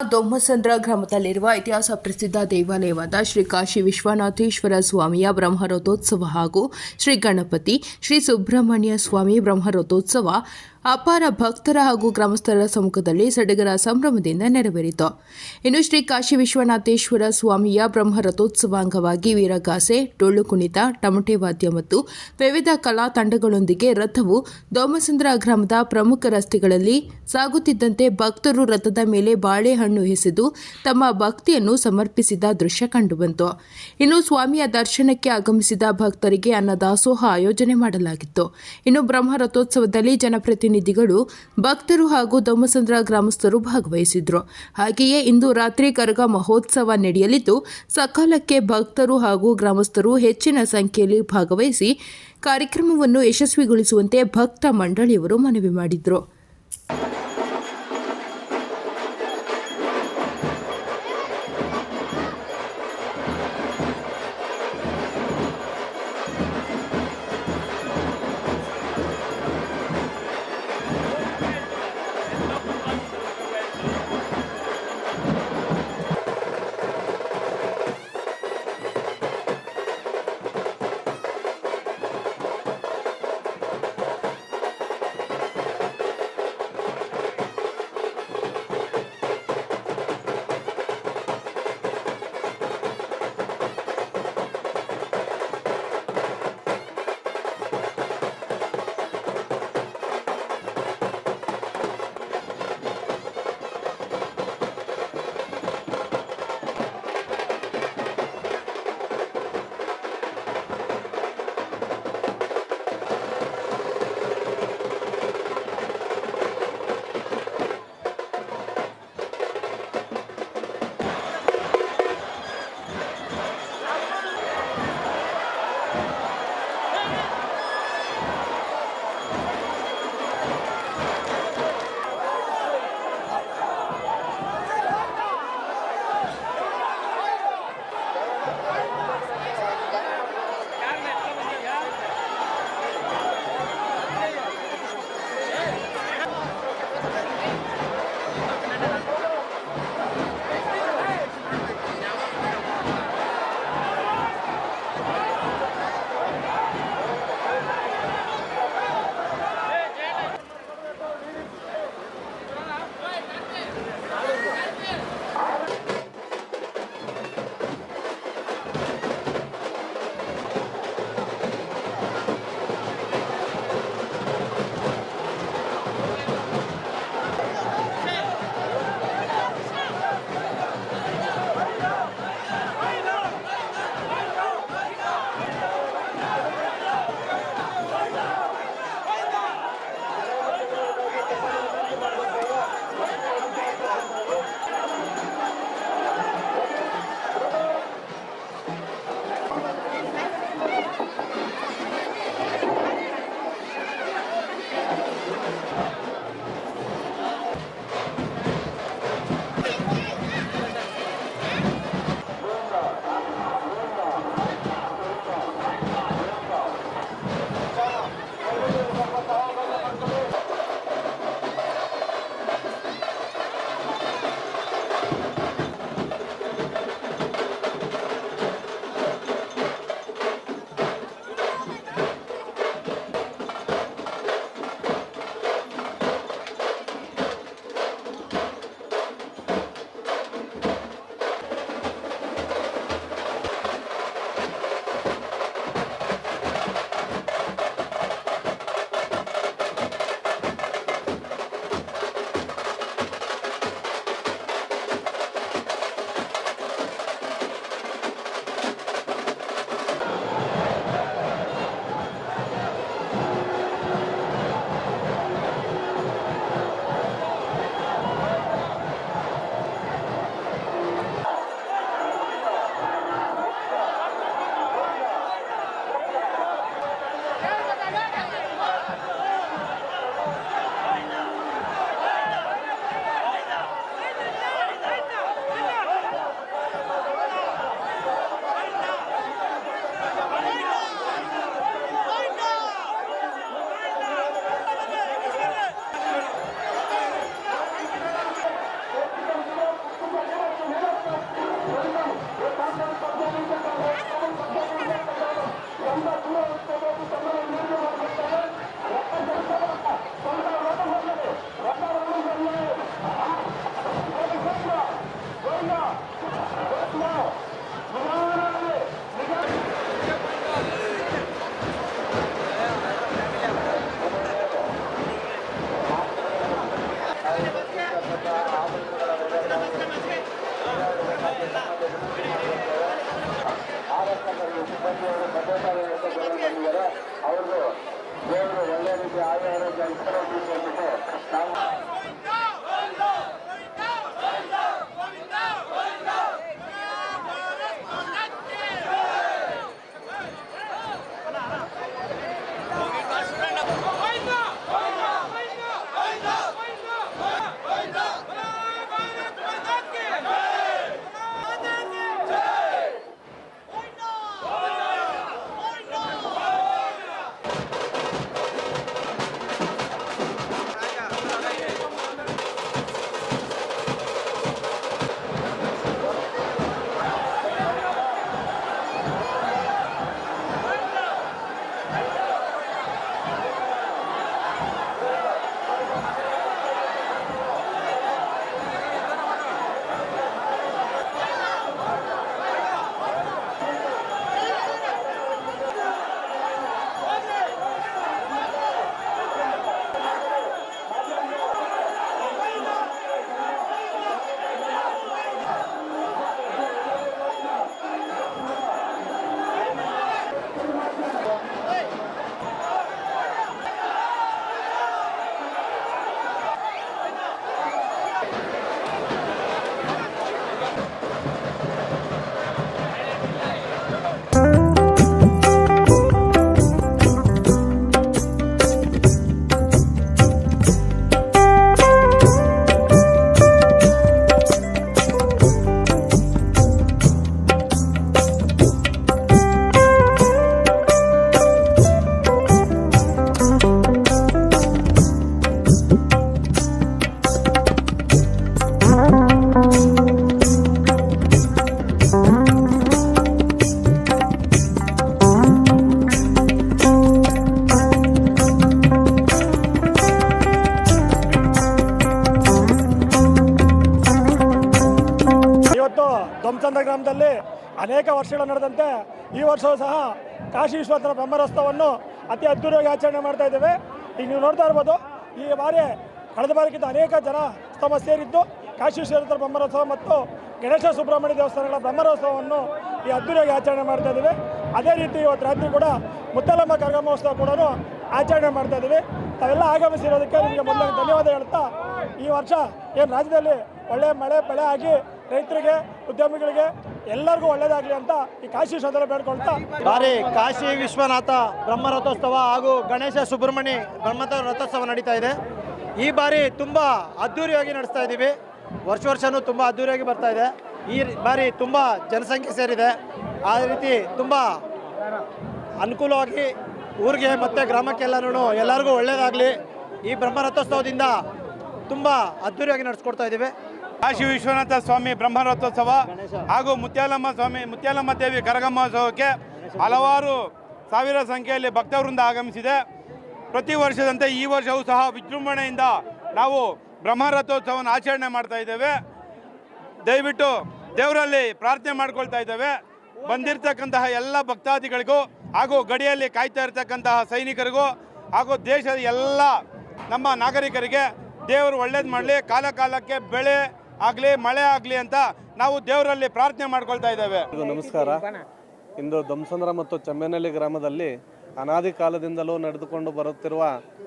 ದೊಮ್ಮಸಂದ್ರ ಗ್ರಾಮದಲ್ಲಿರುವ ಇತಿಹಾಸ ಪ್ರಸಿದ್ಧ ದೇವಾಲಯವಾದ ಶ್ರೀ ಕಾಶಿ ವಿಶ್ವನಾಥೇಶ್ವರ ಸ್ವಾಮಿಯ ಬ್ರಹ್ಮರಥೋತ್ಸವ ಹಾಗೂ ಶ್ರೀ ಗಣಪತಿ ಶ್ರೀ ಸುಬ್ರಹ್ಮಣ್ಯ ಸ್ವಾಮಿ ಬ್ರಹ್ಮರಥೋತ್ಸವ ಅಪಾರ ಭಕ್ತರ ಹಾಗೂ ಗ್ರಾಮಸ್ಥರ ಸಮ್ಮುಖದಲ್ಲಿ ಸಡಗರ ಸಂಭ್ರಮದಿಂದ ನೆರವೇರಿತು. ಇನ್ನು ಶ್ರೀ ಕಾಶಿ ವಿಶ್ವನಾಥೇಶ್ವರ ಸ್ವಾಮಿಯ ಬ್ರಹ್ಮರಥೋತ್ಸವ ಅಂಗವಾಗಿ ವೀರಗಾಸೆ ಡೊಳ್ಳು ಕುಣಿತ, ಟಮಟೆ ವಾದ್ಯ ಮತ್ತು ವಿವಿಧ ಕಲಾ ತಂಡಗಳೊಂದಿಗೆ ರಥವು ದೋಮಸಂದ್ರ ಗ್ರಾಮದ ಪ್ರಮುಖ ರಸ್ತೆಗಳಲ್ಲಿ ಸಾಗುತ್ತಿದ್ದಂತೆ ಭಕ್ತರು ರಥದ ಮೇಲೆ ಬಾಳೆಹಣ್ಣು ಎಸೆದು ತಮ್ಮ ಭಕ್ತಿಯನ್ನು ಸಮರ್ಪಿಸಿದ ದೃಶ್ಯ ಕಂಡುಬಂತು. ಇನ್ನು ಸ್ವಾಮಿಯ ದರ್ಶನಕ್ಕೆ ಆಗಮಿಸಿದ ಭಕ್ತರಿಗೆ ಅನ್ನದಾಸೋಹ ಆಯೋಜನೆ ಮಾಡಲಾಗಿತ್ತು. ಇನ್ನು ಬ್ರಹ್ಮ ರಥೋತ್ಸವದಲ್ಲಿ ಜನಪ್ರತಿನಿಧಿಗಳು ಭಕ್ತರು ಹಾಗೂ ದೊಮ್ಮಸಂದ್ರ ಗ್ರಾಮಸ್ಥರು ಭಾಗವಹಿಸಿದ್ರು. ಹಾಗೆಯೇ ಇಂದು ರಾತ್ರಿ ಕರಗ ಮಹೋತ್ಸವ ನಡೆಯಲಿದ್ದು, ಸಕಾಲಕ್ಕೆ ಭಕ್ತರು ಹಾಗೂ ಗ್ರಾಮಸ್ಥರು ಹೆಚ್ಚಿನ ಸಂಖ್ಯೆಯಲ್ಲಿ ಭಾಗವಹಿಸಿ ಕಾರ್ಯಕ್ರಮವನ್ನು ಯಶಸ್ವಿಗೊಳಿಸುವಂತೆ ಭಕ್ತ ಮಂಡಳಿಯವರು ಮನವಿ ಮಾಡಿದ್ರು. ಅನೇಕ ವರ್ಷಗಳ ನಡೆದಂತೆ ಈ ವರ್ಷವೂ ಸಹ ಕಾಶಿ ವಿಶ್ವನಾಥನ ಬ್ರಹ್ಮರೋತ್ಸವವನ್ನು ಅತಿ ಅದ್ದೂರಿಯಾಗಿ ಆಚರಣೆ ಮಾಡ್ತಾ ಇದ್ದೇವೆ. ಈಗ ನೀವು ನೋಡ್ತಾ ಇರ್ಬೋದು, ಈ ಬಾರಿ ಕಳೆದ ಬಾರಿಗಿಂತ ಅನೇಕ ಜನ ತಮ್ಮ ಸೇರಿದ್ದು ಕಾಶಿ ವಿಶ್ವನಾಥನ ಬ್ರಹ್ಮರೋತ್ಸವ ಮತ್ತು ಗಣೇಶ ಸುಬ್ರಹ್ಮಣ್ಯ ದೇವಸ್ಥಾನಗಳ ಬ್ರಹ್ಮರೋತ್ಸವವನ್ನು ಈ ಅದ್ದೂರಿಯಾಗಿ ಆಚರಣೆ ಮಾಡ್ತಾ ಇದ್ದೀವಿ. ಅದೇ ರೀತಿ ಇವತ್ತು ರಾತ್ರಿ ಕೂಡ ಮುತ್ತಲಮ್ಮ ಕರ್ಗಮೋತ್ಸವ ಕೂಡ ಆಚರಣೆ ಮಾಡ್ತಾ ಇದ್ದೀವಿ. ತಾವೆಲ್ಲ ಆಗಮಿಸಿರೋದಕ್ಕೆ ನಿಮಗೆ ಮೊದಲು ಧನ್ಯವಾದ ಹೇಳ್ತಾ, ಈ ವರ್ಷ ಏನು ರಾಜ್ಯದಲ್ಲಿ ಒಳ್ಳೆಯ ಮಳೆ, ಬೆಳೆ ಆಗಿ ರೈತರಿಗೆ, ಉದ್ಯಮಿಗಳಿಗೆ ಎಲ್ಲರಿಗೂ ಒಳ್ಳೇದಾಗಲಿ ಅಂತ ಈ ಕಾಶಿ ವಿಶ್ವನಾಥನ ಬೇಡ್ಕೊಳ್ತಾ. ಬಾರಿ, ಕಾಶಿ ವಿಶ್ವನಾಥ ಬ್ರಹ್ಮ ರಥೋತ್ಸವ ಹಾಗೂ ಗಣೇಶ ಸುಬ್ರಹ್ಮಣ್ಯ ಬ್ರಹ್ಮತ ರಥೋತ್ಸವ ನಡೀತಾ ಇದೆ. ಈ ಬಾರಿ ತುಂಬ ಅದ್ಧೂರಿಯಾಗಿ ನಡೆಸ್ತಾ ಇದ್ದೀವಿ ವರ್ಷ ವರ್ಷವೂ ತುಂಬ ಅದ್ಧೂರಿಯಾಗಿ ಬರ್ತಾ ಇದೆ. ಈ ಬಾರಿ ತುಂಬ ಜನಸಂಖ್ಯೆ ಸೇರಿದೆ. ಆ ರೀತಿ ತುಂಬ ಅನುಕೂಲವಾಗಿ ಊರಿಗೆ ಮತ್ತು ಗ್ರಾಮಕ್ಕೆಲ್ಲರೂ ಎಲ್ಲರಿಗೂ ಒಳ್ಳೆಯದಾಗಲಿ ಈ ಬ್ರಹ್ಮ ರಥೋತ್ಸವದಿಂದ ತುಂಬ ಅದ್ಧೂರಿಯಾಗಿ ನಡೆಸ್ಕೊಡ್ತಾ ಇದ್ದೀವಿ ಕಾಶಿ ವಿಶ್ವನಾಥ ಸ್ವಾಮಿ ಬ್ರಹ್ಮರಥೋತ್ಸವ ಹಾಗೂ ಮುತ್ಯಾಲಮ್ಮ ಸ್ವಾಮಿ, ಮುತ್ಯಾಲಮ್ಮ ದೇವಿ ಕರಗ ಮಹೋತ್ಸವಕ್ಕೆ ಹಲವಾರು ಸಾವಿರ ಸಂಖ್ಯೆಯಲ್ಲಿ ಭಕ್ತವೃಂದ ಆಗಮಿಸಿದೆ. ಪ್ರತಿ ವರ್ಷದಂತೆ ಈ ವರ್ಷವೂ ಸಹ ವಿಜೃಂಭಣೆಯಿಂದ ನಾವು ಬ್ರಹ್ಮರಥೋತ್ಸವವನ್ನು ಆಚರಣೆ ಮಾಡ್ತಾ ಇದ್ದೇವೆ. ದಯವಿಟ್ಟು ದೇವರಲ್ಲಿ ಪ್ರಾರ್ಥನೆ ಮಾಡ್ಕೊಳ್ತಾ ಇದ್ದೇವೆ. ಬಂದಿರತಕ್ಕಂತಹ ಎಲ್ಲ ಭಕ್ತಾದಿಗಳಿಗೂ ಹಾಗೂ ಗಡಿಯಲ್ಲಿ ಕಾಯ್ತಾ ಇರತಕ್ಕಂತಹ ಸೈನಿಕರಿಗೂ ಹಾಗೂ ದೇಶದ ಎಲ್ಲ ನಮ್ಮ ನಾಗರಿಕರಿಗೆ ದೇವರು ಒಳ್ಳೇದು ಮಾಡಲಿ. ಕಾಲ ಕಾಲಕ್ಕೆ ಬೆಳೆ ಆಗಲಿ, ಮಳೆ ಆಗಲಿ ಅಂತ ನಾವು ದೇವರಲ್ಲಿ ಪ್ರಾರ್ಥನೆ ಮಾಡ್ಕೊಳ್ತಾ ಇದ್ದೇವೆ. ನಮಸ್ಕಾರ. ಇಂದು ದಂಸಂದ್ರ ಮತ್ತು ಚೆಮ್ಮೆನಹಳ್ಳಿ ಗ್ರಾಮದಲ್ಲಿ ಅನಾದಿ ಕಾಲದಿಂದಲೂ ನಡೆದುಕೊಂಡು ಬರುತ್ತಿರುವ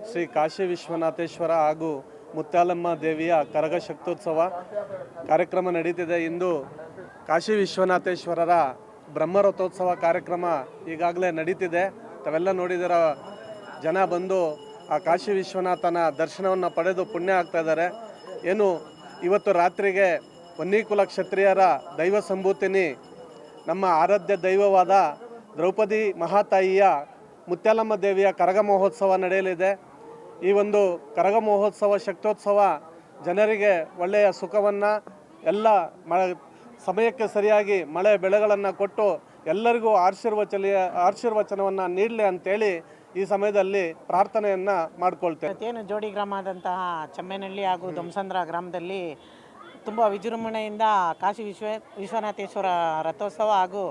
ಶ್ರೀ ಕಾಶಿ ವಿಶ್ವನಾಥೇಶ್ವರ ಹಾಗೂ ಮುತ್ತಾಲಮ್ಮ ದೇವಿಯ ಕರಗ ಶಕ್ತೋತ್ಸವ ಕಾರ್ಯಕ್ರಮ ನಡೀತಿದೆ. ಇಂದು ಕಾಶಿ ವಿಶ್ವನಾಥೇಶ್ವರರ ಬ್ರಹ್ಮರಥೋತ್ಸವ ಕಾರ್ಯಕ್ರಮ ಈಗಾಗಲೇ ನಡೀತಿದೆ. ತಾವೆಲ್ಲ ನೋಡಿದರ, ಜನ ಬಂದು ಆ ಕಾಶಿ ವಿಶ್ವನಾಥನ ದರ್ಶನವನ್ನು ಪಡೆದು ಪುಣ್ಯ ಆಗ್ತಾ ಇದ್ದಾರೆ. ಏನು ಇವತ್ತು ರಾತ್ರಿಗೆ ವನ್ನಿಕುಲ ಕ್ಷತ್ರಿಯರ ದೈವ ಸಂಭೂತಿನಿ, ನಮ್ಮ ಆರಾಧ್ಯ ದೈವವಾದ ದ್ರೌಪದಿ ಮಹಾತಾಯಿಯ ಮುತ್ಯಾಲಮ್ಮ ದೇವಿಯ ಕರಗ ಮಹೋತ್ಸವ ನಡೆಯಲಿದೆ. ಈ ಒಂದು ಕರಗ ಮಹೋತ್ಸವ, ಶಕ್ತೋತ್ಸವ ಜನರಿಗೆ ಒಳ್ಳೆಯ ಸುಖವನ್ನು, ಎಲ್ಲ ಮ, ಸಮಯಕ್ಕೆ ಸರಿಯಾಗಿ ಮಳೆ ಬೆಳೆಗಳನ್ನು ಕೊಟ್ಟು ಎಲ್ಲರಿಗೂ ಆಶೀರ್ವಚಲಿಯ, ಆಶೀರ್ವಚನವನ್ನು ನೀಡಲಿ ಅಂತೇಳಿ ಈ ಸಮಯದಲ್ಲಿ ಪ್ರಾರ್ಥನೆಯನ್ನು ಮಾಡ್ಕೊಳ್ತೇವೆ ಇವತ್ತೇನು ಜೋಡಿ ಗ್ರಾಮದಂತಹ ಚೆಮ್ಮೇನಹಳ್ಳಿ ಹಾಗೂ ದಂಸಂದ್ರ ಗ್ರಾಮದಲ್ಲಿ ತುಂಬ ವಿಜೃಂಭಣೆಯಿಂದ ಕಾಶಿ ವಿಶ್ವ ವಿಶ್ವನಾಥೇಶ್ವರ ರಥೋತ್ಸವ ಹಾಗೂ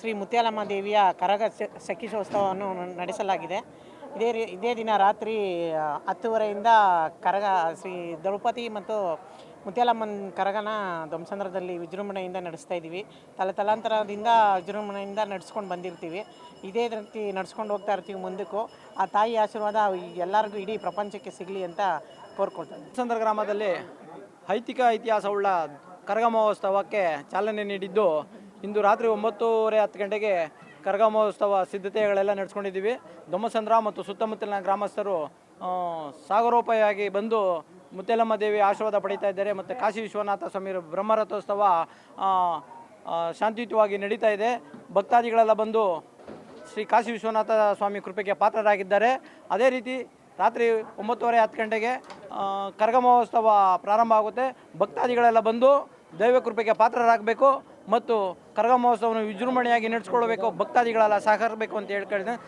ಶ್ರೀ ಮುತ್ಯಾಲಮ್ಮ ದೇವಿಯ ಕರಗ ಸಖಿಸೋತ್ಸವವನ್ನು ನಡೆಸಲಾಗಿದೆ. ಇದೇ ರೀ, ಇದೇ ದಿನ ರಾತ್ರಿ ಹತ್ತುವರೆಯಿಂದ ಕರಗ ಶ್ರೀ ದ್ರೌಪದಿ ಮತ್ತು ಮುತ್ಯಾಲಮ್ಮನ ಕರಗನ ಧ್ವಂಸಂದ್ರದಲ್ಲಿ ವಿಜೃಂಭಣೆಯಿಂದ ನಡೆಸ್ತಾ ಇದ್ದೀವಿ. ತಲೆ ತಲಾಂತರದಿಂದ ವಿಜೃಂಭಣೆಯಿಂದ ನಡೆಸ್ಕೊಂಡು ಬಂದಿರ್ತೀವಿ. ಇದೇ ರೀತಿ ನಡ್ಸ್ಕೊಂಡು ಹೋಗ್ತಾ ಇರ್ತೀವಿ ಮುಂದಕ್ಕೂ. ಆ ತಾಯಿ ಆಶೀರ್ವಾದ ಎಲ್ಲರಿಗೂ ಇಡೀ ಪ್ರಪಂಚಕ್ಕೆ ಸಿಗಲಿ ಅಂತ ಕೋರ್ಕೊಳ್ತಾರೆ ಧ್ವಂಸಂದ್ರ ಗ್ರಾಮದಲ್ಲಿ ಐತಿಕ ಇತಿಹಾಸವುಳ್ಳ ಕರಗ ಮಹೋತ್ಸವಕ್ಕೆ ಚಾಲನೆ ನೀಡಿದ್ದು ಇಂದು ರಾತ್ರಿ ಒಂಬತ್ತೂವರೆ ಹತ್ತು ಗಂಟೆಗೆ ಕರಗ ಮಹೋತ್ಸವ ಸಿದ್ಧತೆಗಳೆಲ್ಲ ನಡೆಸ್ಕೊಂಡಿದ್ದೀವಿ. ದೊಮ್ಮಸಂದ್ರ ಮತ್ತು ಸುತ್ತಮುತ್ತಲಿನ ಗ್ರಾಮಸ್ಥರು ಸಾಗರೋಪಾಯವಾಗಿ ಬಂದು ಮುತ್ತೆಲಮ್ಮ ದೇವಿ ಆಶೀರ್ವಾದ ಪಡೀತಾ ಇದ್ದಾರೆ ಮತ್ತು ಕಾಶಿ ವಿಶ್ವನಾಥ ಸ್ವಾಮಿ ಬ್ರಹ್ಮರಥೋತ್ಸವ ಶಾಂತಿಯುತವಾಗಿ ನಡೀತಾ ಇದೆ. ಭಕ್ತಾದಿಗಳೆಲ್ಲ ಬಂದು ಶ್ರೀ ಕಾಶಿ ವಿಶ್ವನಾಥ ಸ್ವಾಮಿ ಕೃಪೆಗೆ ಪಾತ್ರರಾಗಿದ್ದಾರೆ. ಅದೇ ರೀತಿ ರಾತ್ರಿ ಒಂಬತ್ತುವರೆ ಹತ್ತು ಗಂಟೆಗೆ ಕರಗ ಮಹೋತ್ಸವ ಪ್ರಾರಂಭ ಆಗುತ್ತೆ. ಭಕ್ತಾದಿಗಳೆಲ್ಲ ಬಂದು ದೈವ ಕೃಪೆಗೆ ಪಾತ್ರರಾಗಬೇಕು ಮತ್ತು ಕರಗ ಮಹೋತ್ಸವವನ್ನು ವಿಜೃಂಭಣೆಯಾಗಿ ನಡೆಸ್ಕೊಳ್ಬೇಕು ಭಕ್ತಾದಿಗಳೆಲ್ಲ ಸಹಕರಿಸಬೇಕು ಅಂತ ಹೇಳ್ಕೊಂಡಿದ್ದೇನೆ